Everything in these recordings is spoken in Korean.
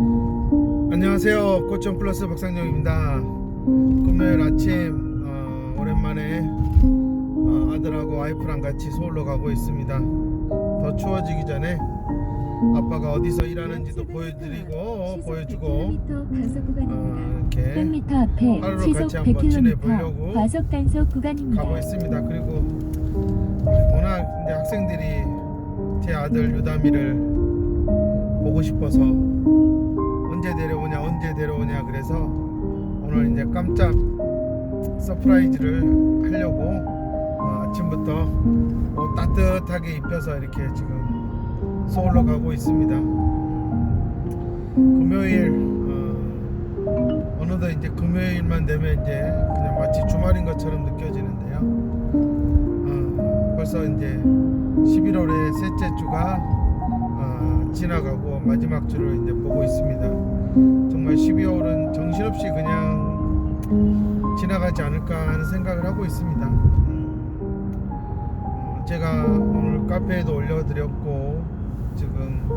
안녕하세요. 고천 플러스 박상정입니다. 금요일 아침 어, 오랜만에 어, 아들하고 와이프랑 같이 서울로 가고 있습니다. 더 추워지기 전에 아빠가 어디서 일하는지도 보여드리고 보여주고. 어, 이렇게 100m 앞에 하루를 시속 같이 한번 지내보려고 100km 과속 단속 구간입니다. 가고 있습니다. 그리고 워낙 이제 학생들이 제 아들 유다미를 보고 싶어서 언제 데려오냐 언제 데려오냐 그래서 오늘 이제 깜짝 서프라이즈를 하려고 어, 아침부터 옷 따뜻하게 입혀서 이렇게 지금 서울로 가고 있습니다. 금요일 어, 어느덧 이제 금요일만 되면 이제 그냥 마치 주말인 것처럼 느껴지는데요. 어, 벌써 이제 11월의 셋째 주가 어, 지나가고 마지막 주를 이제 보고 있습니다. 정말 12월은 정신없이 그냥 지나가지 않을까 하는 생각을 하고 있습니다. 어, 제가 오늘 카페에도 올려드렸고 지금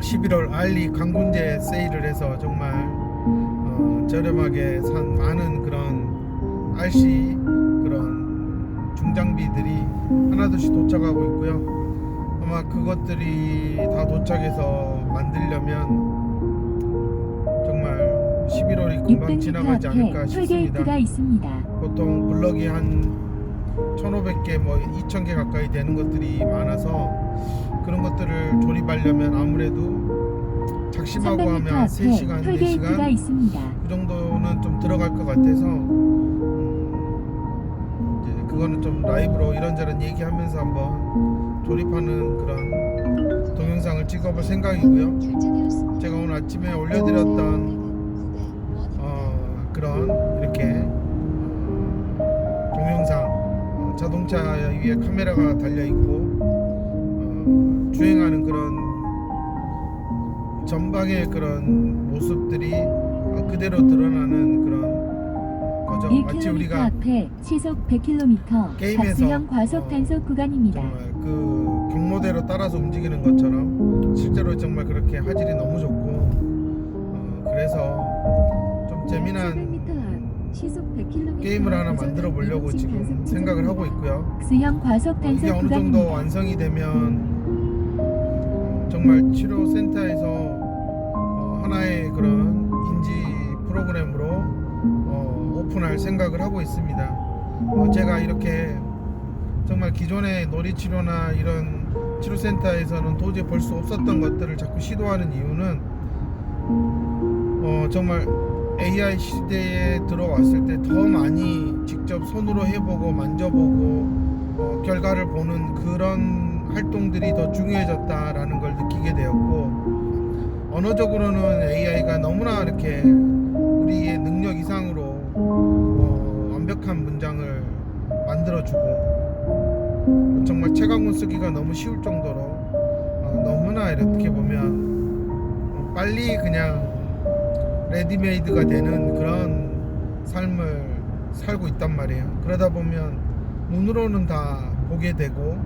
11월 알리 강군제 세일을 해서 정말 어, 저렴하게 산 많은 그런 RC 그런 중장비들이 하나둘씩 도착하고 있고요. 아마 그것들이 다 도착해서 만들려면 정말 11월이 금방 600m 지나가지 않을까 싶습니다. 보통 블럭이 한 1500개 뭐 2000개 가까이 되는 것들이 많아서 그런 것들을 조립하려면 아무래도 작심하고 300m 하면 앞에 3시간, 톨게이트가 4시간 있습니다. 그 정도는 좀 들어갈 것 같아서 그거는 좀 라이브로 이런저런 얘기하면서 한번 조립하는 그런 동영상을 찍어볼 생각이고요. 제가 오늘 아침에 올려드렸던 어, 그런 이렇게 어, 동영상 어, 자동차 위에 카메라가 달려 있고 어, 주행하는 그런 전방의 그런 모습들이 어, 그대로 드러나는 그런 거죠. 마치 1km 우리가 앞에 시속 100km 게임에서, 박스형 과속 어, 단속 구간입니다. 정말 그 경로대로 따라서 움직이는 것처럼 실제로 정말 그렇게 화질이 너무 좋고 어, 그래서 좀 재미난 시속 100km 게임을 하나 만들어 보려고 지금 생각을 하고 있고요. 박스형 과속 어, 단속 이게 어느 정도 구간입니다. 완성이 되면 정말 치료 센터에서 어, 하나의 그런 할 생각을 하고 있습니다. 어, 제가 이렇게 정말 기존의 놀이 치료나 이런 치료 센터에서는 도저히 볼 수 없었던 것들을 자꾸 시도하는 이유는 어, 정말 AI 시대에 들어왔을 때 더 많이 직접 손으로 해보고 만져보고 어, 결과를 보는 그런 활동들이 더 중요해졌다라는 걸 느끼게 되었고 언어적으로는 AI가 너무나 이렇게 우리의 능력 이상으로 어, 완벽한 문장을 만들어주고 정말 채광문 쓰기가 너무 쉬울 정도로 어, 너무나 이렇게 보면 빨리 그냥 레디메이드가 되는 그런 삶을 살고 있단 말이에요. 그러다 보면 눈으로는 다 보게 되고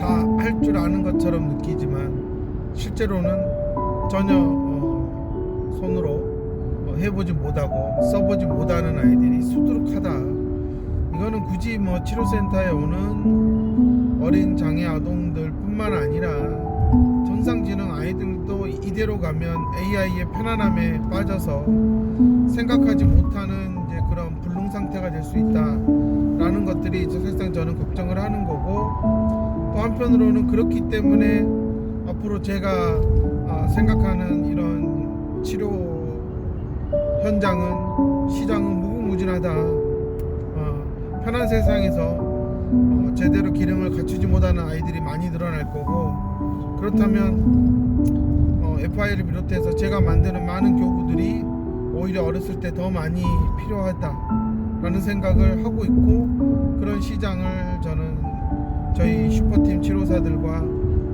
다 할 줄 아는 것처럼 느끼지만 실제로는 전혀 어, 손으로 어, 해보지 못하고 써보지 못하는 아이들이 수두룩하다. 이거는 굳이 뭐 치료센터에 오는 어린 장애 아동들뿐만 아니라 정상지능 아이들도 이대로 가면 AI의 편안함에 빠져서 생각하지 못하는 이제 그런 불능 상태가 될 수 있다라는 것들이 사실상 저는 걱정을 하는 거고 또 한편으로는 그렇기 때문에 앞으로 제가 아, 생각하는 이런 치료 현장은 시장은 무궁무진하다 어, 편한 세상에서 어, 제대로 기능을 갖추지 못하는 아이들이 많이 늘어날 거고 그렇다면 어, FI를 비롯해서 제가 만드는 많은 교구들이 오히려 어렸을 때 더 많이 필요하다라는 생각을 하고 있고 그런 시장을 저는 저희 슈퍼팀 치료사들과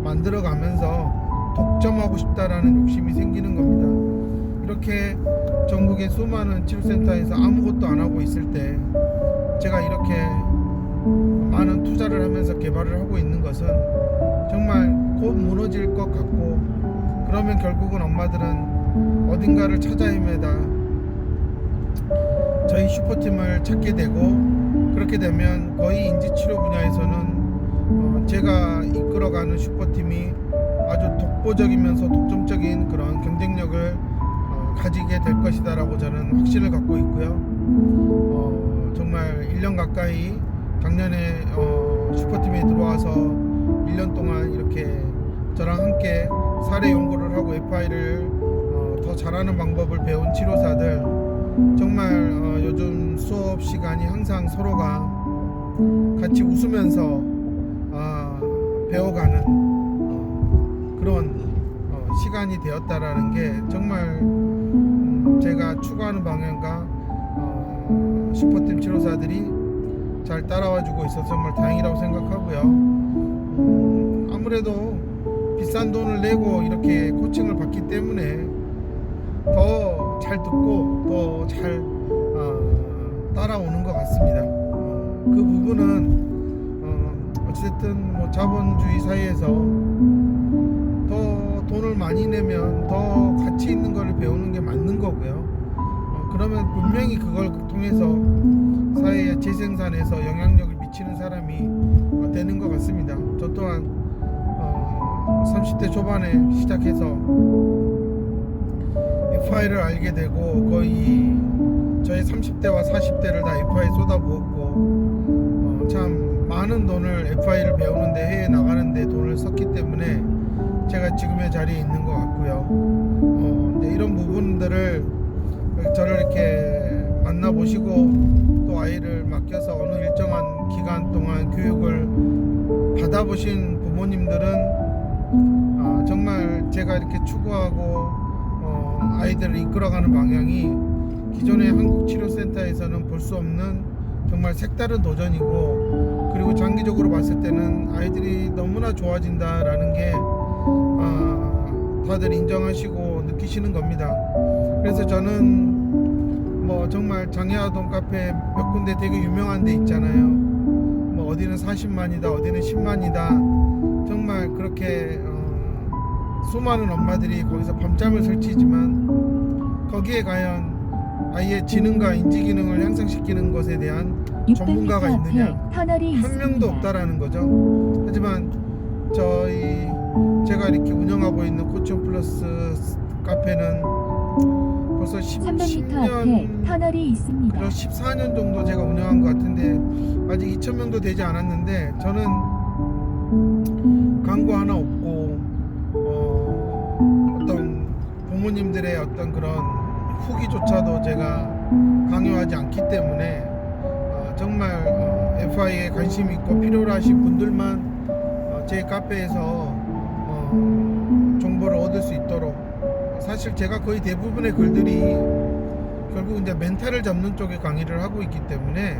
만들어 가면서 독점하고 싶다라는 욕심이 생기는 겁니다. 이렇게 전국의 수많은 치료센터에서 아무것도 안 하고 있을 때 제가 이렇게 많은 투자를 하면서 개발을 하고 있는 것은 정말 곧 무너질 것 같고 그러면 결국은 엄마들은 어딘가를 찾아 헤매다 저희 슈퍼팀을 찾게 되고 그렇게 되면 거의 인지치료 분야에서는 어, 제가 이끌어가는 슈퍼팀이 아주 독보적이면서 독점적인 그런 경쟁력을 어, 가지게 될 것이다 라고 저는 확신을 갖고 있고요. 어, 정말 1년 가까이 작년에 어, 슈퍼팀에 들어와서 1년 동안 이렇게 저랑 함께 사례 연구를 하고 FI를 어, 더 잘하는 방법을 배운 치료사들 정말 어, 요즘 수업 시간이 항상 서로가 같이 웃으면서 아, 배워가는 어, 그런 어, 시간이 되었다라는 게 정말 음, 제가 추구하는 방향과 어, 슈퍼팀 치료사들이 잘 따라와 주고 있어서 정말 다행이라고 생각하고요. 음, 아무래도 비싼 돈을 내고 이렇게 코칭을 받기 때문에 더 잘 듣고 더잘 따라오는 것 같습니다. 어, 그 부분은 어, 어쨌든 뭐 자본주의 사회에서 더 돈을 많이 내면 더 가치 있는 걸 배우는 게 맞는 거고요. 어, 그러면 분명히 그걸 통해서 사회의 재생산에서 영향력을 미치는 사람이 어, 되는 것 같습니다. 저 또한 어, 30대 초반에 시작해서 FI를 알게 되고 거의 저의 30대와 40대를 다 FI에 쏟아부었고 어, 참 많은 돈을 FI를 배우는데 해외 나가는데 돈을 썼기 때문에 제가 지금의 자리에 있는 것 같고요. 이런 부분들을 저를 이렇게 만나보시고 또 아이를 맡겨서 어느 일정한 기간 동안 교육을 받아보신 부모님들은 아, 정말 제가 이렇게 추구하고 어, 아이들을 이끌어가는 방향이 기존의 한국치료센터에서는 볼 수 없는 정말 색다른 도전이고 그리고 장기적으로 봤을 때는 아이들이 너무나 좋아진다라는 게 아, 다들 인정하시고 느끼시는 겁니다. 그래서 저는 뭐 정말 장애아동 카페 몇 군데 되게 유명한 데 있잖아요. 뭐 어디는 40만이다, 어디는 10만이다. 정말 그렇게 어, 수많은 엄마들이 거기서 밤잠을 설치지만 거기에 과연 아이의 지능과 인지 기능을 향상시키는 것에 대한 600m 전문가가 있느냐? 한. 명도 없다라는 거죠. 하지만 저희 제가 이렇게 운영하고 있는 코치온 플러스 카페는 벌써 10, 300m 앞에 10년 터널이 있습니다. 그리고 14년 정도 제가 운영한 것 같은데 아직 2천 명도 되지 않았는데 저는 광고 하나 없고 어, 어떤 부모님들의 어떤 그런 후기조차도 제가 강요하지 않기 때문에 어, 정말 어, FI에 관심 있고 필요로 하신 분들만 어, 제 카페에서 어, 정보를 얻을 수 있도록 사실 제가 거의 대부분의 글들이 결국 이제 멘탈을 잡는 쪽에 강의를 하고 있기 때문에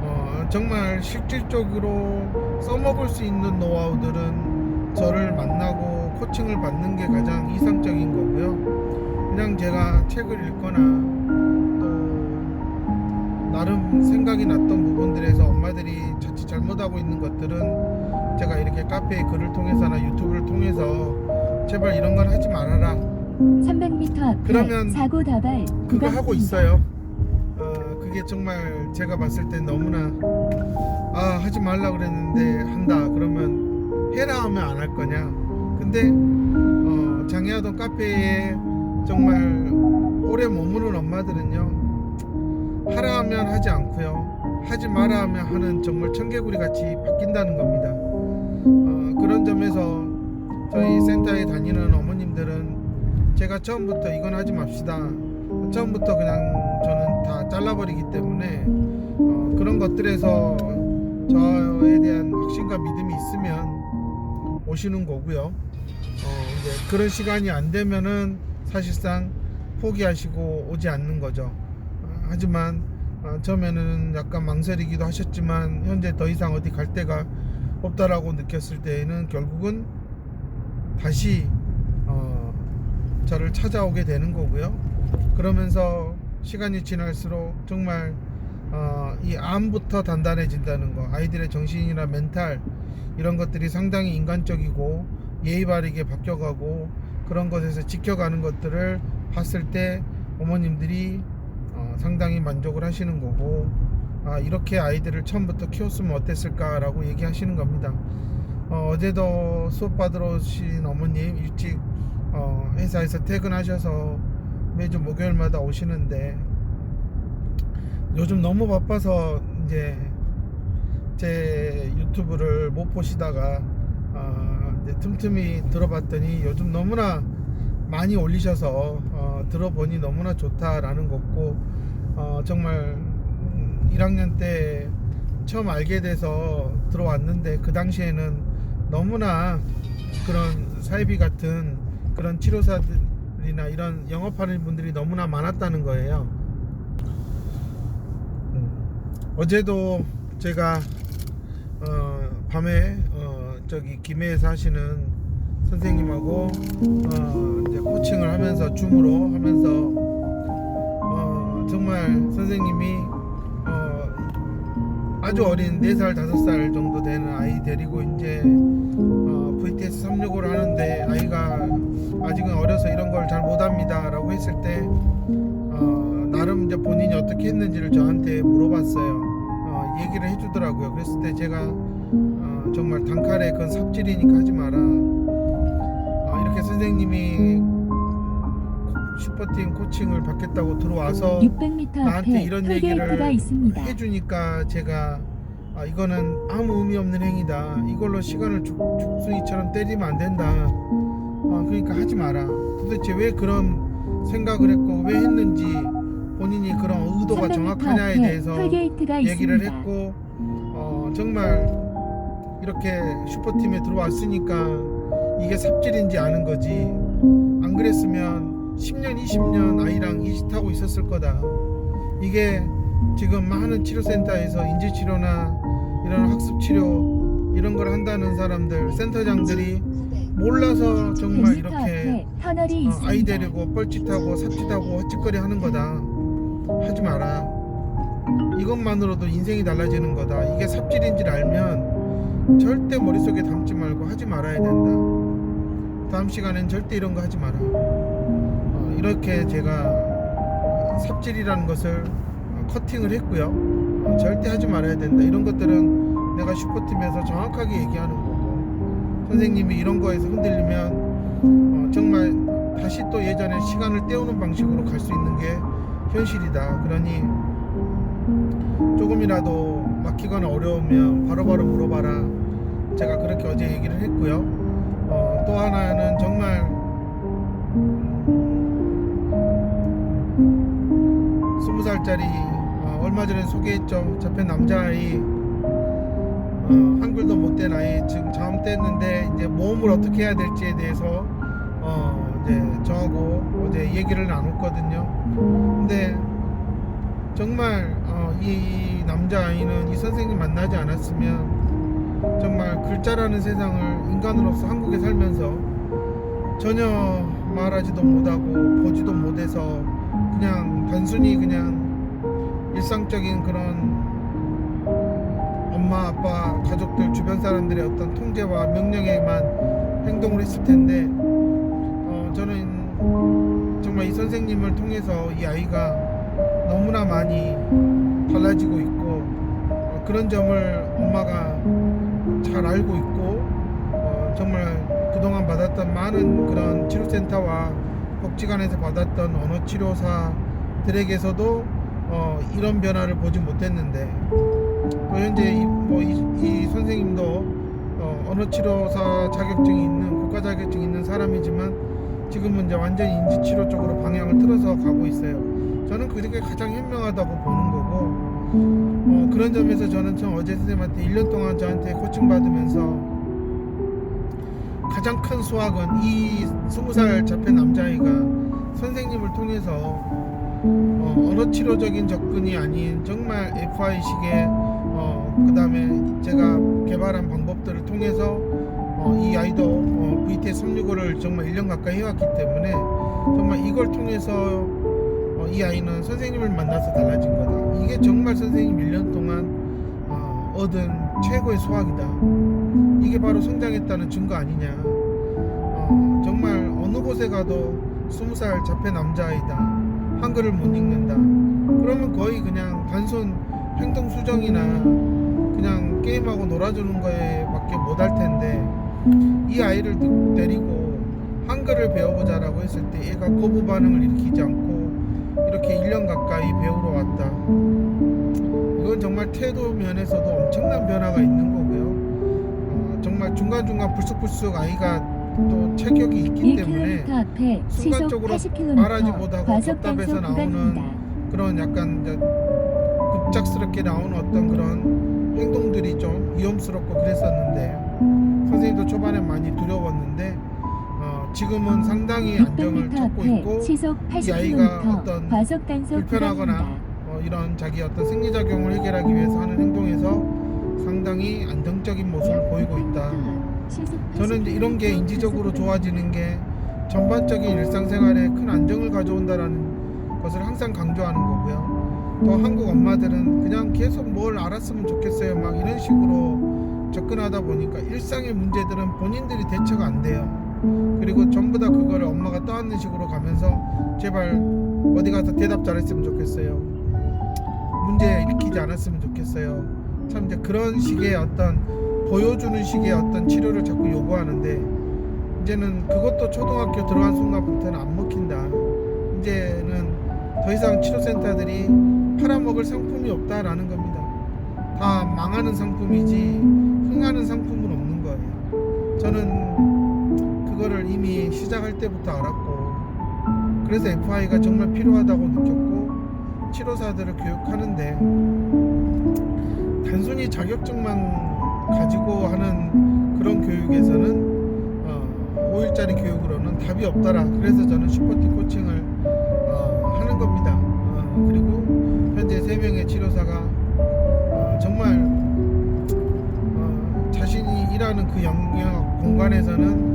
어, 정말 실질적으로 써먹을 수 있는 노하우들은 저를 만나고 코칭을 받는 게 가장 이상적인 거고요. 그냥 제가 책을 읽거나 또 나름 생각이 났던 부분들에서 엄마들이 자칫 잘못하고 있는 것들은 제가 이렇게 카페의 글을 통해서나 유튜브를 통해서 제발 이런 건 하지 말아라 300m 앞에 그러면 사고 다발 그거 하고 있어요. 어, 그게 정말 제가 봤을 때 너무나 아 하지 말라 그랬는데 한다 그러면 해라 하면 안 할 거냐. 근데 어, 장애아동 카페에 정말 오래 머무는 엄마들은요 하라 하면 하지 않고요 하지 마라 하면 하는 정말 청개구리 같이 바뀐다는 겁니다. 어, 그런 점에서 저희 센터에 다니는 어머님들은 제가 처음부터 이건 하지 맙시다. 처음부터 그냥 저는 다 잘라버리기 때문에 어, 그런 것들에서 저에 대한 확신과 믿음이 있으면 오시는 거고요. 어, 이제 그런 시간이 안 되면은 사실상 포기하시고 오지 않는 거죠. 어, 하지만 어, 처음에는 약간 망설이기도 하셨지만 현재 더 이상 어디 갈 데가 없다라고 느꼈을 때에는 결국은 다시 어, 저를 찾아오게 되는 거고요. 그러면서 시간이 지날수록 정말 어, 이 암부터 단단해진다는 거, 아이들의 정신이나 멘탈 이런 것들이 상당히 인간적이고 예의 바르게 바뀌어가고 그런 것에서 지켜가는 것들을 봤을 때 어머님들이 어, 상당히 만족을 하시는 거고 아, 이렇게 아이들을 처음부터 키웠으면 어땠을까라고 얘기하시는 겁니다. 어, 어제도 수업 받으러 오신 어머님 일찍 어, 회사에서 퇴근하셔서 매주 목요일마다 오시는데 요즘 너무 바빠서 이제 제 유튜브를 못 보시다가 어, 이제 틈틈이 들어봤더니 요즘 너무나 많이 올리셔서 어, 들어보니 너무나 좋다라는 거고 어, 정말 음, 1학년 때 처음 알게 돼서 들어왔는데 그 당시에는 너무나 그런 사이비 같은 그런 치료사들이나 이런 영업하는 분들이 너무나 많았다는 거예요. 음. 어제도 제가 어, 밤에 어, 저기 김해에서 하시는 선생님하고 어, 이제 코칭을 하면서 줌으로 하면서 어, 정말 선생님이 어, 아주 어린 4살 5살 정도 되는 아이 데리고 이제 어, VTS 365를 하는데 아이가 아직은 어려서 이런 걸 잘 못합니다 라고 했을 때 어, 나름 이제 본인이 어떻게 했는지를 저한테 물어봤어요 어, 얘기를 해주더라고요 그랬을 때 제가 어, 정말 단칼에 그건 삽질이니까 하지 마라 어, 이렇게 선생님이 슈퍼팀 코칭을 받겠다고 들어와서 600m 나한테 이런 얘기를 있습니다. 해주니까 제가 아, 이거는 아무 의미 없는 행위다. 이걸로 시간을 죽, 죽순이처럼 때리면 안 된다. 아, 그러니까 하지 마라. 도대체 왜 그런 생각을 했고 왜 했는지 본인이 그런 의도가 300m 정확하냐에 앞에 대해서 얘기를 있습니다. 했고 어, 정말 이렇게 슈퍼팀에 들어왔으니까 이게 삽질인지 아는 거지 안 그랬으면 10년 20년 아이랑 이짓하고 있었을 거다 이게 지금 많은 치료센터에서 인지치료나 이런 학습치료 이런 걸 한다는 사람들 센터장들이 몰라서 정말 100m 이렇게 어. 아이 데리고 뻘짓하고 삽짓하고 헛짓거리 하는 거다. 하지 마라. 이것만으로도 인생이 달라지는 거다. 이게 삽질인지를 알면 절대 머릿속에 담지 말고 하지 말아야 된다. 다음 시간엔 절대 이런 거 하지 마라. 어, 이렇게 제가 삽질이라는 것을 어, 커팅을 했고요. 어, 절대 하지 말아야 된다. 이런 것들은 내가 슈퍼팀에서 정확하게 얘기하는 선생님이 이런 거에서 흔들리면 어, 정말 다시 또 예전에 시간을 때우는 방식으로 갈 수 있는 게 현실이다. 그러니 조금이라도 막히거나 어려우면 바로바로 물어봐라. 제가 그렇게 어제 얘기를 했고요. 어, 또 하나는 정말 스무 살짜리 어, 얼마 전에 소개했죠. 잡힌 남자아이 어, 한글도 못된 아이 지금 잠때했는데 이제 모험을 어떻게 해야 될지에 대해서 어, 이제 저하고 어제 얘기를 나눴거든요. 근데 정말 어, 이 남자 아이는 이 선생님 만나지 않았으면 정말 글자라는 세상을 인간으로서 한국에 살면서 전혀 말하지도 못하고 보지도 못해서 그냥 단순히 그냥 일상적인 그런 엄마 아빠 가족들 주변 사람들의 어떤 통제와 명령에만 행동을 했을 텐데 어, 저는 정말 이 선생님을 통해서 이 아이가 너무나 많이 달라지고 있고 어, 그런 점을 엄마가 잘 알고 있고 어, 정말 그동안 받았던 많은 그런 치료센터와 복지관에서 받았던 언어치료사들에게서도 어, 이런 변화를 보지 못했는데 또 현재 이, 뭐 이, 이 선생님도 어, 언어치료사 자격증이 있는 국가 자격증이 있는 사람이지만 지금은 이제 완전히 인지치료 쪽으로 방향을 틀어서 가고 있어요. 저는 그게 가장 현명하다고 보는 거고 어, 그런 점에서 저는 참 어제 선생님한테 1년 동안 저한테 코칭 받으면서 가장 큰 수확은 이 20살 잡힌 남자아이가 선생님을 통해서 어, 언어치료적인 접근이 아닌 정말 FI식의 어, 그 다음에 제가 개발한 방법들을 통해서 어, 이 아이도 어, VTS 365를 정말 1년 가까이 해왔기 때문에 정말 이걸 통해서 어, 이 아이는 선생님을 만나서 달라진 거다. 이게 정말 선생님 1년 동안 어, 얻은 최고의 수확이다. 이게 바로 성장했다는 증거 아니냐. 어, 정말 어느 곳에 가도 20살 자폐 남자아이다. 한글을 못 읽는다. 그러면 거의 그냥 단순 행동 수정이나 그냥 게임하고 놀아주는 거에 밖에 못할 텐데 이 아이를 드- 데리고 한글을 배워보자라고 했을 때 얘가 거부 반응을 일으키지 않고 이렇게 1년 가까이 배우러 왔다. 이건 정말 태도 면에서도 엄청난 변화가 있는 거고요. 어, 정말 중간중간 불쑥불쑥 아이가 또 체격이 있기 때문에 1km 앞에 시속 순간적으로 80km 말하지 못하고 답답해서 나오는. 그런 약간 급작스럽게 나오는 어떤 그런 행동들이 좀 위험스럽고 그랬었는데 선생님도 초반에 많이 두려웠는데 어, 지금은 상당히 안정을 600m 찾고 있고 이 아이가 80km 어떤 불편하거나. 어, 이런 자기 어떤 생리작용을 해결하기 위해서 하는 행동에서 상당히 안정적인 모습을 보이고 있다. 저는 이제 이런 게 80km 인지적으로 좋아지는 게 전반적인 일상생활에 큰 안정을 가져온다라는 것을 항상 강조하는 거고요. 또 한국 엄마들은 그냥 계속 뭘 알았으면 좋겠어요. 막 이런 식으로 접근하다 보니까 일상의 문제들은 본인들이 대처가 안 돼요. 그리고 전부 다 그거를 엄마가 떠안는 식으로 가면서 제발 어디 가서 대답 잘했으면 좋겠어요. 문제 일으키지 않았으면 좋겠어요. 참 이제 그런 식의 어떤 보여주는 식의 어떤 치료를 자꾸 요구하는데 이제는 그것도 초등학교 들어간 순간부터는 안 먹힌다. 이제는 더 이상 치료센터들이 팔아먹을 상품이 없다라는 겁니다. 다 망하는 상품이지 흥하는 상품은 없는 거예요. 저는 그거를 이미 시작할 때부터 알았고 그래서 FI가 정말 필요하다고 느꼈고 치료사들을 교육하는데 단순히 자격증만 가지고 하는 그런 교육에서는 어, 5일짜리 교육으로는 답이 없더라. 그래서 저는 슈퍼팀 코칭을 어, 하는 겁니다. 어, 그리고 현재 3명의 치료사가 어, 정말 어, 자신이 일하는 그 영역 공간에서는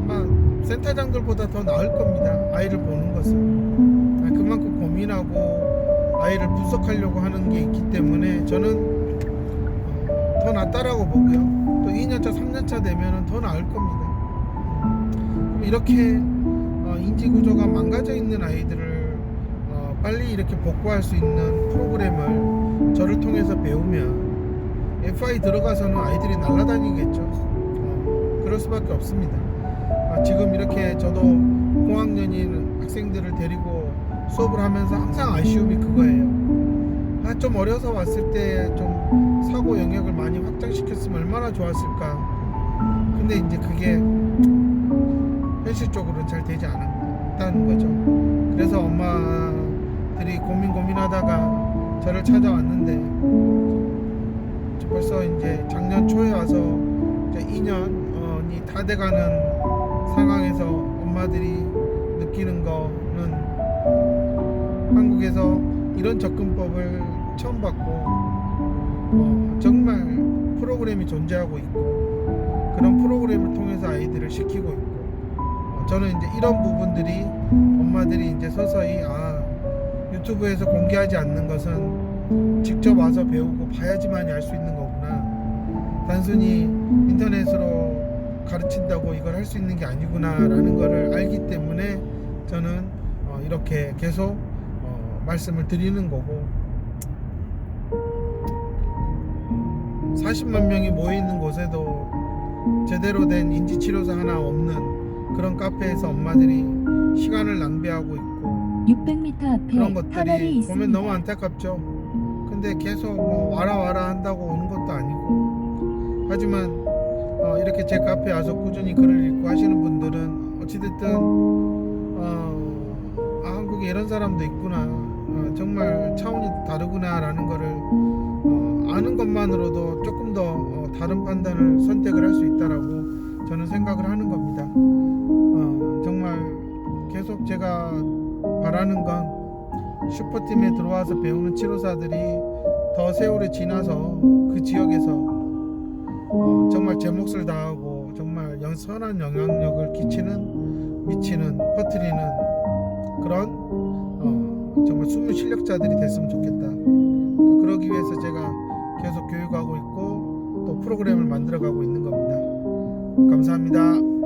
아마 센터장들보다 더 나을 겁니다. 아이를 보는 것은. 아, 그만큼 고민하고 아이를 분석하려고 하는 게 있기 때문에 저는 어, 더 낫다라고 보고요. 또 2년차, 3년차 되면은 더 나을 겁니다. 이렇게 어, 인지 구조가 망가져 있는 아이들을 어, 빨리 이렇게 복구할 수 있는 프로그램을 저를 통해서 배우면 FI 들어가서는 아이들이 날아다니겠죠. 어, 그럴 수밖에 없습니다. 아, 지금 이렇게 저도 고학년인 학생들을 데리고 수업을 하면서 항상 아쉬움이 그거예요. 아, 좀 어려서 왔을 때 좀 사고 영역을 많이 확장시켰으면 얼마나 좋았을까. 근데 이제 그게 현실적으로는 잘 되지 않았다는 거죠. 그래서 엄마 들이 고민 고민하다가 저를 찾아왔는데 저 벌써 이제 작년 초에 와서 이제 2년이 다 돼가는 상황에서 엄마들이 느끼는 거는 한국에서 이런 접근법을 처음 봤고 어, 정말 프로그램이 존재하고 있고 그런 프로그램을 통해서 아이들을 시키고 있고 어, 저는 이제 이런 부분들이 엄마들이 이제 서서히 아 유튜브에서 공개하지 않는 것은 직접 와서 배우고 봐야지만이 알 수 있는 거구나. 단순히 인터넷으로 가르친다고 이걸 할 수 있는 게 아니구나라는 거를 알기 때문에 저는 어, 이렇게 계속 어, 말씀을 드리는 거고. 40만 명이 모여 있는 곳에도 제대로 된 인지치료사 하나 없는 그런 카페에서 엄마들이 시간을 낭비하고 있고 600m 앞에 그런 터널이 것들이 있습니다. 보면 너무 안타깝죠. 근데 계속 뭐 와라 와라 한다고 오는 것도 아니고 하지만 어, 이렇게 제 카페에 와서 꾸준히 글을 읽고 하시는 분들은 어찌됐든 어, 아, 한국에 이런 사람도 있구나 어, 정말 차원이 다르구나라는 거를 어, 아는 것만으로도 조금 더 어, 다른 판단을 선택을 할 수 있다라고 저는 생각을 하는 겁니다. 어, 정말 계속 제가 바라는 건 슈퍼팀에 들어와서 배우는 치료사들이 더 세월이 지나서 그 지역에서 어, 정말 제 몫을 다하고 정말 영- 선한 영향력을 끼치는 미치는 퍼뜨리는 그런 어, 정말 숨은 실력자들이 됐으면 좋겠다. 또 그러기 위해서 제가 계속 교육하고 있고 또 프로그램을 만들어가고 있는 겁니다. 감사합니다.